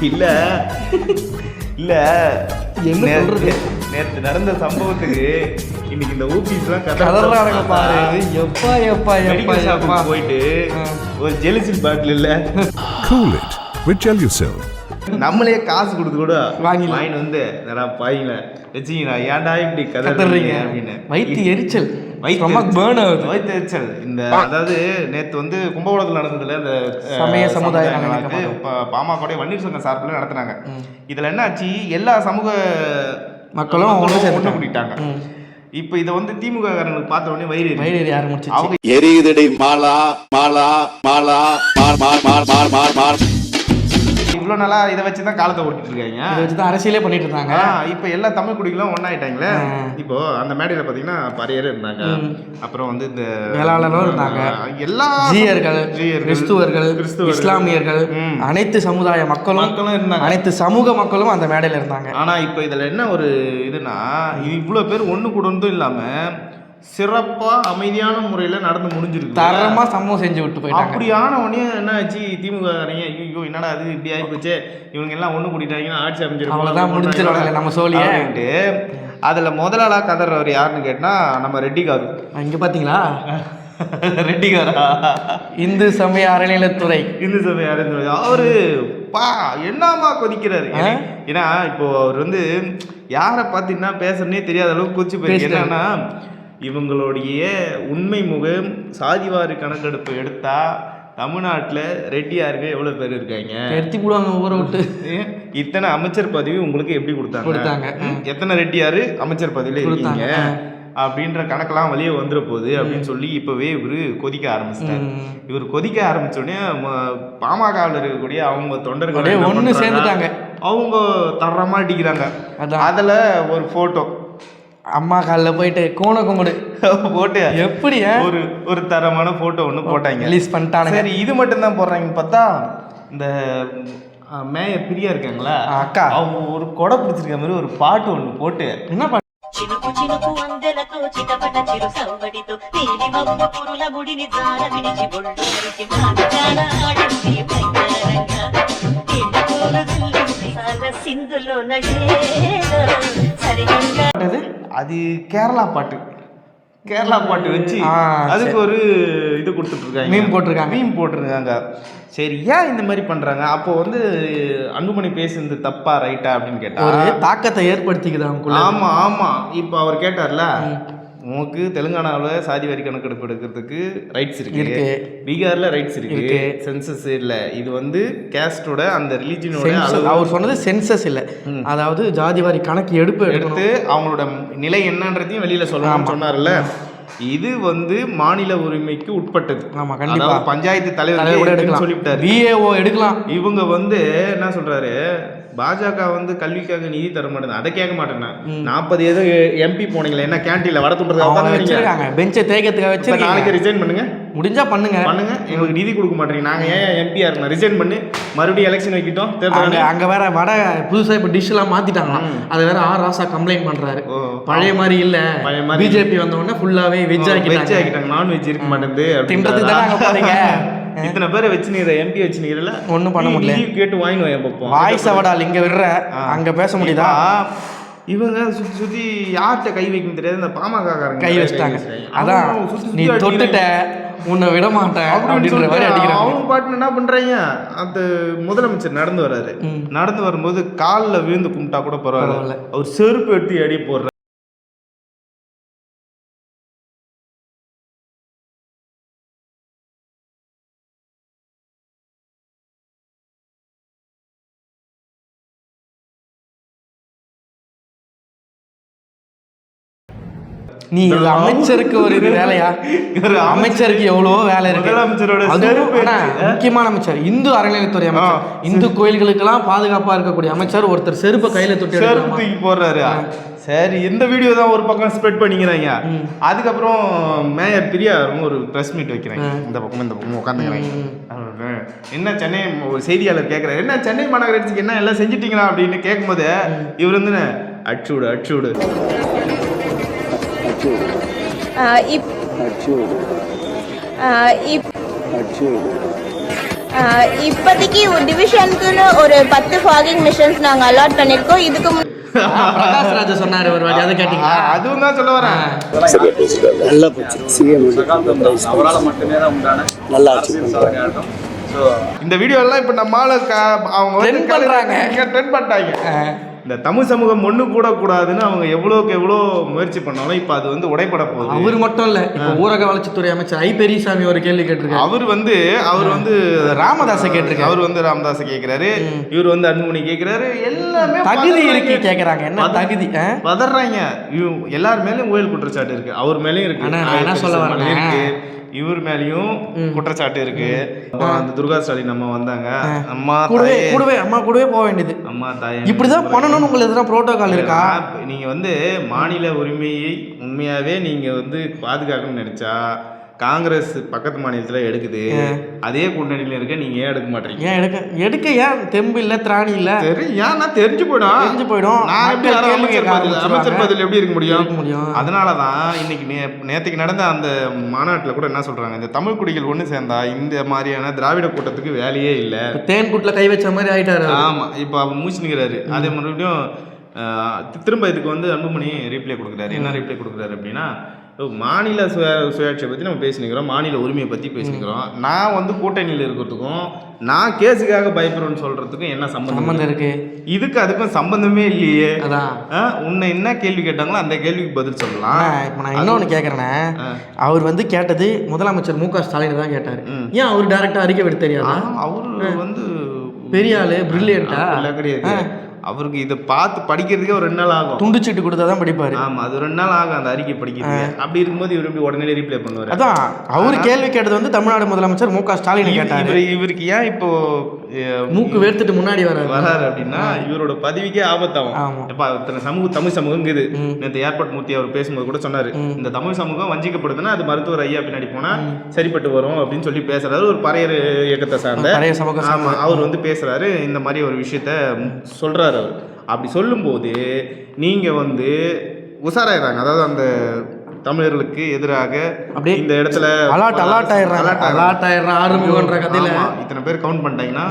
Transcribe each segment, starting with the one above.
இல்ல இல்ல என்ன சொல்றது? நேத்து நடந்த சம்பவத்துக்கு இன்னைக்கு இந்த ஊபிஸ்லாம் கதறானுங்க பாரு எப்பா எப்பா எப்பா எப்பா போயிட்டு. ஒரு ஜெலிசின் பாட்டில் இல்ல it with Gelucil. நம்மளே காசு கொடுத்து கூட வாங்கிடலாம். வாங்கிட்டு வந்து என்னடா பாயிங்கள வச்சுக்கீங்களா ஏன்டா இப்படி கதறீங்க? அப்படின்னு. வயிற்று எரிச்சல். ஸ்டொமக் பேர்ன் ஆகுது. எரிச்சல். இந்த அதாவது நேத்து வந்து கும்பகோணத்தில் நடந்ததுல இந்த சமய சமுதாய சமுதாயங்களுக்கு நலனுக்கு ப- பாமக வன்னியர் சங்கம் சார்பில் நடத்துனாங்க. இதுல என்ன ஆச்சு எல்லா சமூக மக்களும் ஒண்ணு ஒன்று சேர்ந்துட்டாங்க. கூட்டிட்டாங்க. இப்போ இதை வந்து திமுக காரங்களுக்கு பார்த்த உடனே வயிறு. வயிறு எரிய ஆரம்பிச்சிச்சு அவங்க எரியுதடி மாலா மாலா மாலா மார் மார் மார் மார் மார் மார் இவ்வளவு நாளா இதை வச்சு தான் காலத்தை ஓட்டிட்டு இருக்காங்க இதை வச்சு தான் அரசியலே பண்ணிட்டு இருந்தாங்க இப்ப எல்லா தமிழ் குடிகளும் ஒன்னாயிட்டாங்களே ஆ. இப்போ அந்த மேடையில பாத்தீங்கன்னா பரையர் இருந்தாங்க. அப்புறம் வந்து இந்த வேளாளரும் இருந்தாங்க. எல்லா ஜீயர்கள் கிறிஸ்துவர்கள் கிறிஸ்துவர்கள், இஸ்லாமியர்கள். அனைத்து சமுதாய மக்களும் மக்களும் இருந்தாங்க அனைத்து சமூக மக்களும் அந்த மேடையில இருந்தாங்க ஆனா இப்ப இதுல என்ன ஒரு இதுனா இது இவ்வளவு பேர் ஒண்ணு கூடந்தும் இல்லாம சிறப்பா அமைதியான முறையில நடந்து முடிஞ்சிருக்கு தரமா சமூகம் செஞ்சு விட்டு போயிட்டாங்க. அப்படியான உடனே என்ன ஆச்சு திமுக ஐயோ என்னடா அது? இப்படி ஆகி போச்சே இவங்க எல்லாம் ஒண்ணு கூட்டிட்டாங்கன்னா ஆட்சி அமைஞ்சிருக்கும் அவ்வளவுதான் முடிஞ்சிருவாங்களே நம்ம சோழிய. அப்படின்ட்டு அதுல முதலாளா கதறவர் யாருன்னு கேட்டா நம்ம ரெட்டிகாரு இங்க பாத்தீங்களா? ரெட்டிகாரா இந்து சமய அறநிலையத்துறை. இந்து சபை யாருன்னு அவரு பா என்னமா கொதிக்கிறாரு? ஏன்னா இப்போ அவர் வந்து யாரை பார்த்து என்ன பேசுறதுனே தெரியாத அளவுக்கு கொதிச்சு போயிருக்கு. என்னன்னா இவங்களுடைய உண்மை முகம் சாதிவாரி கணக்கெடுப்பு எடுத்தா தமிழ்நாட்டில் ரெட்டியாருக்கு எவ்வளோ பேர் இருக்காங்க எடுத்து போடுவாங்க ஊரை விட்டு? இத்தனை அமைச்சர் பதவி உங்களுக்கு எப்படி கொடுத்தாங்க கொடுத்தாங்க. எத்தனை ரெட்டியாரு அமைச்சர் பதவியில இருக்கீங்க. அப்படின்ற கணக்கெல்லாம் வெளியே வந்துட போகுது அப்படின்னு சொல்லி இப்பவே இவரு கொதிக்க ஆரம்பிச்சிட்டாரு. இவர் கொதிக்க ஆரம்பிச்ச உடனே பாமகவில் இருக்கக்கூடிய அவங்க தொண்டர்கள் பண்றாங்க? சேர்ந்துட்டாங்க. அவங்க தரமா அடிக்கிறாங்க. அதுல ஒரு போட்டோ அம்மா காலில் போயிட்டு கோண கும்பிடு போட்டு எப்படி ஒரு ஒரு தரமான போட்டோ ஒன்று போட்டாங்க ரிலீஸ் பண்ணிட்டானுங்க சரி இது மட்டும் தான் போடுறாங்கன்னு பார்த்தா இந்த அஹ், மேயர் பிரியா இருக்காங்களா ஆ, அக்கா. அவங்க ஒரு கொடை பிடிச்சிருக்க மாதிரி ஒரு பாட்டு ஒன்று போட்டு என்ன பண்ண చినుకు చినుకు అందెలతో చిటపట చిరు సవ్వడితో నీలి మబ్బు పురుల ముడిని జార విడిచి బొళ్ళు మరిచి మానగాన ఆడింది బంగారంగా ఎండు పూలు జల్లింది సాల సింధులో నడేలో సరిగంగా அது கேரளா பாட்டு. கேரளா பாட்டு வச்சு அதுக்கு ஒரு இது கொடுத்துட்டு இருக்காங்க Meme போட்டிருக்காங்க. மீம் போட்டிருக்காங்க. சரி ஏன் இந்த மாதிரி பண்றாங்க? அப்போ வந்து அன்புமணி பேசுனது தப்பா ரைட்டா அப்படின்னு கேட்டா? ஒரு தாக்கத்தை ஏற்படுத்திக்குது அவங்களுக்குள்ள. ஆமா ஆமா. இப்போ அவர் கேட்டார்ல உனக்கு தெலுங்கானாவில் சாதி வரி கணக்கெடுப்பு எடுக்கிறதுக்கு ரைட்ஸ் இருக்கு. பீகார்ல ரைட்ஸ் இருக்கு. சென்சஸ் இல்ல. இது வந்து கேஸ்டோட அந்த ரிலீஜனோட அவர் சொன்னது சென்சஸ் இல்ல. அதாவது ஜாதிவாரி கணக்கு எடுப்பு எடுத்து அவங்களோட நிலை என்னன்றதையும் வெளியில சொல்லணும்னு சொன்னார்ல. இது வந்து மாநில உரிமைக்கு உட்பட்டது. ஆமா, கண்டிப்பா. பஞ்சாயத்து தலைவர் கூட எடுக்கலாம். சொல்லிவிட்டாரு. விஏஓ எடுக்கலாம். இவங்க வந்து என்ன சொல்றாரு? பாஜக வந்து கல்விக்காக நிதி தர மாட்டேங்குது. அதை கேட்க மாட்டேன்னா. நாற்பது ஏதோ எம்பி போனீங்களே என்ன கேன்டீன்ல வட அவங்க துண்டுறதுக்கு வச்சிருக்காங்க. பெஞ்சை தேய்க்கிறதுக்காக இப்ப நாளைக்கு ரிசைன் பண்ணுங்க. முடிஞ்சா பண்ணுங்க. பண்ணுங்க. எங்களுக்கு நிதி கொடுக்க மாட்டீங்க நாங்க ஏன் எம்பியா இருக்கணும்? ரிசைன் பண்ணி. மறுபடியும் எலெக்ஷன் வைக்கிட்டோம். தேர்தல் அங்க வேற வட புதுசா இப்ப டிஷ் எல்லாம் மாத்திட்டாங்களாம். அது வேற ஆர் ராசா கம்ப்ளைண்ட் பண்றாரு. பழைய மாதிரி இல்ல. பழைய மாதிரி பிஜேபி வந்த உடனே ஃபுல்லாவே வெஜ் வெஜ் ஆக்கிட்டாங்க. ஆக்கிட்டாங்க. நான்வெஜ் இருக்க மாட்டேங்குது தின்றதுக்கு தானே போறீங்க? இத்தனை பேரை வச்சு நீ எம்பி வச்சு நீரல ஒண்ணும் பண்ண முடியல. கேட்டு வாங்கிடுவேன் பார்ப்போம் வாய்ஸ் அவடால் இங்க விடுற. அங்க பேச முடியுதா? இவங்க சுத்தி சுத்தி யார்கிட்ட கை வைக்கணும் தெரியாது. இந்த பாமக காரங்க கை வச்சிட்டாங்க. அதான் நீ தொட்டுட்ட உன்னை விட மாட்டேன் அப்படின்ற மாதிரி அடிக்கிறாங்க. அவங்க பாட்டு என்ன பண்றாங்க? அந்த முதலமைச்சர் நடந்து வராரு நடந்து வரும்போது கால்ல விழுந்து கும்பிட்டா கூட பரவாயில்ல. அவர் செருப்பு எடுத்து அடி போடுற நீ அமைச்சருக்கு ஒரு இது வேலையா? ஒரு அமைச்சருக்கு எவ்வளவோ வேலை இருக்கு. முதலமைச்சரோட முக்கியமான அமைச்சர் இந்து அறநிலையத்துறை அமைச்சர். இந்து கோயில்களுக்கெல்லாம் பாதுகாப்பா இருக்கக்கூடிய அமைச்சர் ஒருத்தர் செருப்பை கையில தொட்டி செருப்பு எடுக்கலாமா? தூக்கி போடுறாரு. சரி இந்த வீடியோ தான் ஒரு பக்கம் ஸ்ப்ரெட் பண்ணிக்கிறாங்க. அதுக்கப்புறம் மேயர் பிரியா ஒரு ப்ரெஸ் மீட் வைக்கிறாங்க. இந்த பக்கம் இந்த பக்கம் உட்காந்துக்கிறாங்க என்ன சென்னை ஒரு செய்தியாளர் கேட்குறாரு என்ன சென்னை மாநகராட்சிக்கு என்ன எல்லாம் செஞ்சிட்டீங்களா? அப்படின்னு கேட்கும்போது இவர் வந்து அடிச்சுடு ஆஹ் இப் இப் இப்போதைக்கு டிவிஷனுக்குன்னு ஒரு பத்து ஃபாகிங் மிஷின்ஸ் நாங்கள் அலாட் பண்ணியிருக்கோம் இதுக்கு மு- பிரகாஷ் ராஜா சொன்னாரு ஒரு வாட்டி அதை கேட்டீங்களா? அதுவும் தான் சொல்ல வரேன். நல்லா போச்சு. சிஎம் நல்லா ஆச்சு. இந்த வீடியோ எல்லாம் இப்ப நம்ம ஆளு க- அவங்க. ட்ரெண்ட் பண்ணிட்டாங்க. இந்த தமிழ் சமூகம் ஒண்ணு கூட கூடாதுன்னு அவங்க எவ்வளோக்கு எவ்வளோ முயற்சி பண்ணாலும் இப்ப அது வந்து உடைப்பட போகுது. அவர் மட்டும் இல்ல இப்ப ஊரக வளர்ச்சித்துறை அமைச்சர் ஐ பெரியசாமி ஒரு கேள்வி கேட்டிருக்காரு. அவர் வந்து அவர் வந்து ராமதாஸை கேட்டிருக்காரு. அவர் வந்து ராமதாஸை கேக்குறாரு. இவர் வந்து அன்புமணி கேக்குறாரு. எல்லாமே தகுதி. இருக்கு கேக்குறாங்க. என்ன தகுதி? பதறாங்க. எல்லார் மேலயும் ஊழல் குற்றச்சாட்டு இருக்கு. அவர் மேலயும் இருக்கு. நான் என்ன சொல்ல வரேன்? இவர் மேலயும் குற்றச்சாட்டு இருக்கு. அந்த துர்கா ஸ்டாலின் அம்மா வந்தாங்க. அம்மா கூடவே கூடவே அம்மா கூடவே போக வேண்டியது. அம்மா தாயே. இப்படிதான் பண்ணணும்னு உங்களுக்கு எதுனா புரோட்டோகால் இருக்கா? நீங்க வந்து மாநில உரிமையை உண்மையாவே நீங்க வந்து பாதுகாக்கணும்னு நினைச்சா காங்கிரஸ் பக்கத்து மாநிலத்துல எடுக்குது. அதே கூட்டணியில இருக்க நீங்க ஏன் எடுக்க மாட்டீங்க? ஏன் எடுக்க எடுக்க ஏன் தெம்பு இல்ல திராணி இல்ல? சரி ஏன் நான் தெரிஞ்சு போயிடும். தெரிஞ்சு போயிடும். நான் எப்படி அமைச்சர் பதில் அமைச்சர். பதில் எப்படி இருக்க முடியும்? முடியும். அதனால தான் இன்னைக்கு நே நேற்றுக்கு நடந்த அந்த மாநாட்டில் கூட என்ன சொல்றாங்க? இந்த தமிழ் குடிகள் ஒன்று சேர்ந்தா இந்த மாதிரியான திராவிட கூட்டத்துக்கு வேலையே இல்லை. தேன் கூட்டுல கை வச்ச மாதிரி ஆயிட்டாரு அவரு. ஆமா. இப்போ அவர் மூச்சு நிற்கிறாரு அதே மறுபடியும் திரும்ப இதுக்கு வந்து அன்புமணி ரீப்ளை கொடுக்குறாரு. என்ன ரீப்ளை கொடுக்குறாரு அப்படின்னா மாநில சுய சுயாட்சியை பற்றி நம்ம பேசினிக்கிறோம் மாநில உரிமையை பற்றி பேசினிக்கிறோம். நான் வந்து கூட்டணியில் இருக்கிறதுக்கும் நான் கேஸுக்காக பயப்படுறேன்னு சொல்கிறதுக்கும் என்ன சம்மந்தம் சம்மந்தம் இருக்கு. இதுக்கு அதுக்கும் சம்பந்தமே இல்லையே. அதான். உன்னை என்ன கேள்வி கேட்டாங்களோ அந்த கேள்விக்கு பதில் சொல்லலாம். இப்ப நான் இன்னொன்னு கேக்குறேன்னே அவர் வந்து கேட்டது முதலமைச்சர் மு க ஸ்டாலின் தான் கேட்டாரு. ஏன் அவர் டைரக்டா அறிக்கை விட தெரியாதா? அவரு வந்து பெரிய ஆளு பிரில்லியண்டா கிடையாது அவருக்கு இதை பார்த்து படிக்கிறதுக்கே ஒரு ரெண்டு நாள் ஆகும். துண்டு சீட்டு கொடுத்தா தான் படிப்பாரு. ஆமா அது ரெண்டு நாள் ஆகும் அந்த அறிக்கை படிக்கிறதுக்கு. அப்படி இருக்கும்போது இவர் இப்படி உடனே ரீப்ளை பண்ணுவாரு? அதான் அவர் கேள்வி கேட்டது வந்து தமிழ்நாடு முதலமைச்சர் மு க ஸ்டாலின் கேட்டாரு. இவர்- இவருக்கு ஏன் இப்போ மூக்கு வேர்த்துட்டு முன்னாடி வராரு? வராரு அப்படின்னா இவரோட பதவிக்கே ஆபத்தாகும். எப்ப இத்தனை சமூக தமிழ் சமூகம் இருக்குது நேற்று ஏர்போர்ட் மூர்த்தி அவர் பேசும்போது கூட சொன்னாரு. இந்த தமிழ் சமூகம் வஞ்சிக்கப்படுதுன்னா அது மருத்துவர் ஐயா பின்னாடி போனா சரிப்பட்டு வரும் அப்படின்னு சொல்லி பேசுறாரு. ஒரு பறையர் இயக்கத்தை சார்ந்த அவர் வந்து பேசுறாரு. இந்த மாதிரி ஒரு விஷயத்த சொல்றாரு. அவர் அப்படி சொல்லும்போது நீங்கள் வந்து உஷாராயிறாங்க அதாவது அந்த தமிழர்களுக்கு எதிராக அப்படியே இந்த இடத்துல அலாட் அலாட் ஆயிடுறாங்க. அலாட் ஆயிடுறான் ஆறுமுகன்ற கதையில. இத்தனை பேர் கவுண்ட் பண்ணிட்டாங்கன்னா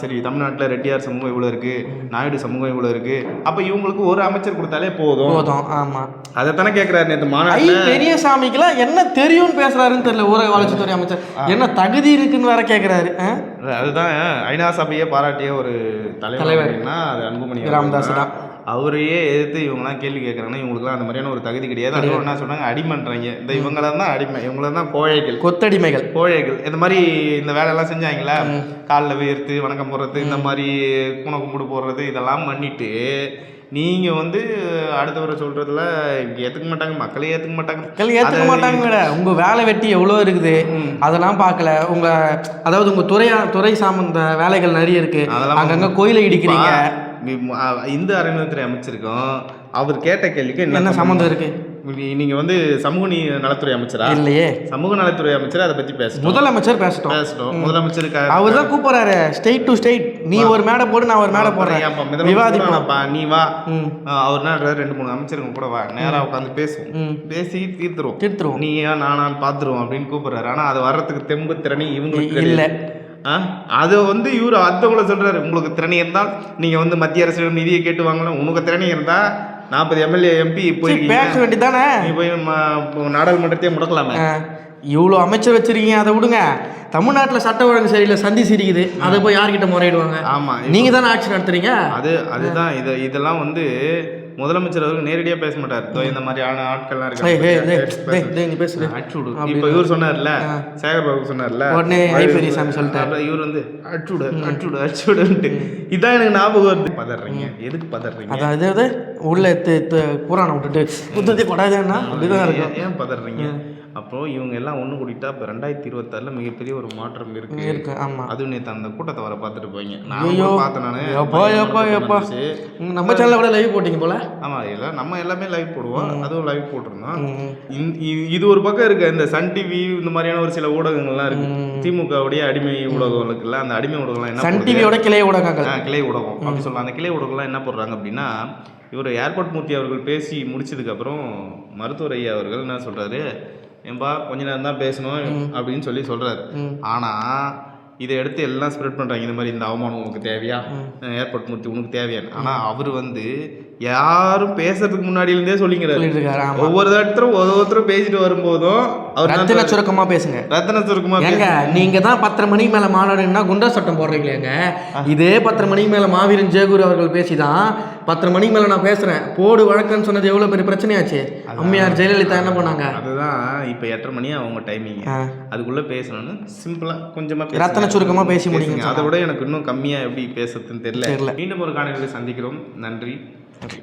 சரி தமிழ்நாட்டில் ரெட்டியார் சமூகம் இவ்வளோ இருக்கு நாயுடு சமூகம் இவ்வளோ இருக்கு. அப்போ இவங்களுக்கு ஒரு அமைச்சர் கொடுத்தாலே போதும். போதும் ஆமா. அதைத்தானே கேட்குறாரு நேற்று ஐ மாநாட்டில் பெரியசாமிக்கெல்லாம் என்ன தெரியும்னு பேசுறாருன்னு தெரியல ஊரக வளர்ச்சித்துறை அமைச்சர். என்ன தகுதி இருக்குன்னு வேற கேக்குறாரு ஆ? அதுதான் ஐநா சபையை பாராட்டிய ஒரு தலைவர். அப்படின்னா அது அன்புமணி ராமதாஸ் தான். அவரையே எதிர்த்து இவங்கலாம் கேள்வி கேட்குறாங்கன்னா இவங்களுக்குலாம் அந்த மாதிரியான ஒரு தகுதி கிடையாது. அதுவும் என்ன சொன்னாங்க? அடிமைன்றாங்க. இந்த இவங்கள தான் அடிமை. இவங்கள தான் கோழைகள். கொத்தடிமைகள். கோழைகள். இந்த மாதிரி இந்த வேலையெல்லாம் செஞ்சாங்களா? காலில் வேர்த்து வணக்கம் போடுறது இந்த மாதிரி குண கும்பிடு போடுறது இதெல்லாம் பண்ணிட்டு நீங்க வந்து அடுத்தவரை சொல்றதுல ஏத்துக்க மாட்டாங்க மக்களே ஏத்துக்க மாட்டாங்க. மக்கள் அதை- மாட்டாங்க மேட உங்க வேலை வெட்டி எவ்வளோ இருக்குது? அதெல்லாம் பார்க்கல. உங்க அதாவது உங்க துறையா துறை சார்ந்த வேலைகள் நிறைய இருக்கு. அதெல்லாம் அங்கங்க கோயிலை இடிக்கிறீங்க. இந்து அறநிலையத்துறை அமைச்சிருக்கோம். அவர் கேட்ட கேள்விக்கு என்ன சம்மந்தம் இருக்கு? நீங்க வந்து சமூக நீ நலத்துறை அமைச்சரா? இல்லையே. சமூக நலத்துறை அமைச்சர்? அதை பத்தி பேசணும் முதலமைச்சர் பேசட்டும். பேசணும் முதலமைச்சருக்கு அவர் தான் கூப்பிடுறாரு. ஸ்டேட் டு ஸ்டேட் நீ ஒரு மேடை போடு நான் ஒரு மேடை போடுறேன். விவாதிப்போம். விவாதிப்பா நீ வா. அவர் என்ன ரெண்டு மூணு அமைச்சருங்க கூட வா. நேரா உட்காந்து பேசுவோம். ம். பேசி தீர்த்துருவோம். தீர்த்துருவோம். நீ ஏன் நானான்னு பாத்துருவோம் அப்படின்னு கூப்பிடுறாரு. ஆனா அது வர்றதுக்கு தெம்பு திறனி இவங்களுக்கு இல்ல. அதை வந்து இவர் அடுத்தவங்கள சொல்றாரு. உங்களுக்கு திறனி இருந்தால் நீங்க வந்து மத்திய அரசிடம் நிதியை கேட்டு வாங்கணும். உனக்கு திறனி இருந்தா நாற்பது எம்எல்ஏ எம்பி சரி, பேச வேண்டியதானே போய் நாடாளுமன்றத்தையே முடக்கலாமே. இவ்வளோ அமைச்சர் வச்சிருக்கீங்க அதை விடுங்க. தமிழ்நாட்டில் சட்ட ஒழுங்கு சரியில்லை சந்தி சிரிக்குது. அதை போய் யார்கிட்ட முறையிடுவாங்க? ஆமா. நீங்க தானே ஆட்சி நடத்துறீங்க? அது அதுதான் இது இதெல்லாம் வந்து முதலமைச்சர் அவர்கள் நேரடியா பேச மாட்டார். இதோ இந்த மாதிரி ஆன ஆட்கள்லாம் இருக்காங்க அப்படின்னு. இப்போ இவர் சொன்னார்ல சேகர் பாபு சொன்னார்ல உடனே சொல்லிட்டாரு. அப்புறம் இவர் வந்து அச்சுடு அச்சுடு அச்சுடுன்ட்டு இதான் எனக்கு ஞாபகம் வருது. பதறீங்க. எதுக்கு பதறீங்க? அதாவது உள்ள து- து- புராணம் விட்டுட்டு புத்தத்தை படாதேன்னா அப்படிதான் இருக்கும். ஏன் ஏன் பதறீங்க அப்போ இவங்க எல்லாம் ஒண்ணு கூட்டிட்டா இப்போ ரெண்டாயிரத்தி இருபத்தாறுல மிகப்பெரிய ஒரு மாற்றம் இருக்கு. இருக்கு ஆமா. அதுவும் நேற்று அந்த கூட்டத்தை வர பார்த்துட்டு போய்ங்க நான் பார்த்தேன் நானு. எப்பா எப்பா எப்பா நம்ம சேனல்ல கூட லைவ் போட்டீங்க போல. ஆமா எல்லாம் நம்ம எல்லாமே லைவ் போடுவோம். அதுவும் லைவ் போட்டிருந்தோம். இது ஒரு பக்கம் இருக்கு. இந்த சன் டிவி இந்த மாதிரியான ஒரு சில ஊடகங்கள்லாம் இருக்கு. திமுகவுடைய அடிமை ஊடகம் இருக்குல்ல அந்த அடிமை ஊடகம்லாம் என்ன சன்? டிவியோட கிளை ஊடகங்கள். கிளை ஊடகம். அப்படி சொல்லலாம் அந்த கிளை ஊடகம்லாம் என்ன போடுறாங்க அப்படின்னா இவர் ஏர்போர்ட் மூர்த்தி அவர்கள் பேசி முடிச்சதுக்கு அப்புறம் மருத்துவர் ஐயா அவர்கள் என்ன சொல்றாரு? ஏன்பா கொஞ்ச நேரம் தான் பேசணும் அப்படின்னு சொல்லி சொல்றாரு. ஆனா இதை எடுத்து எல்லாம் ஸ்ப்ரெட் பண்றாங்க. இந்த மாதிரி இந்த அவமானம் உனக்கு தேவையா? ஏர்போர்ட் மூர்த்தி உனக்கு தேவையான்னு. ஆனா அவர் வந்து யாரும் பேசுறதுக்கு முன்னாடியில இருந்தே சொல்லிங்கிறாரு ஒவ்வொரு இடத்துல ஒவ்வொருத்தரும் பேசிட்டு வரும்போதும் அவர் ரத்தின? சுருக்கமா பேசுங்க. ரத்தின சுருக்கமா ஏங்க நீங்க தான் பத்தரை மணிக்கு மேல மாநாடுன்னா குண்டா சட்டம் போடுறீங்களேங்க இதே பத்தரை மணிக்கு மேல மாவீரன் ஜெயகுரு அவர்கள் பேசிதான் பத்தரை மணிக்கு மேல நான் பேசுறேன். போடு வழக்குன்னு சொன்னது எவ்வளவு பெரிய பிரச்சனையாச்சு? அம்மையார் ஜெயலலிதா என்ன பண்ணாங்க? அதுதான் இப்ப எட்டரை மணி அவங்க டைமிங். அதுக்குள்ள பேசணும்னு சிம்பிளா கொஞ்சமா ரத்தின சுருக்கமா பேசி முடிங்க அதை விட எனக்கு இன்னும் கம்மியா எப்படி பேசுறதுன்னு தெரியல. மீண்டும் ஒரு காணொலியில் சந்திக்கிறோம். நன்றி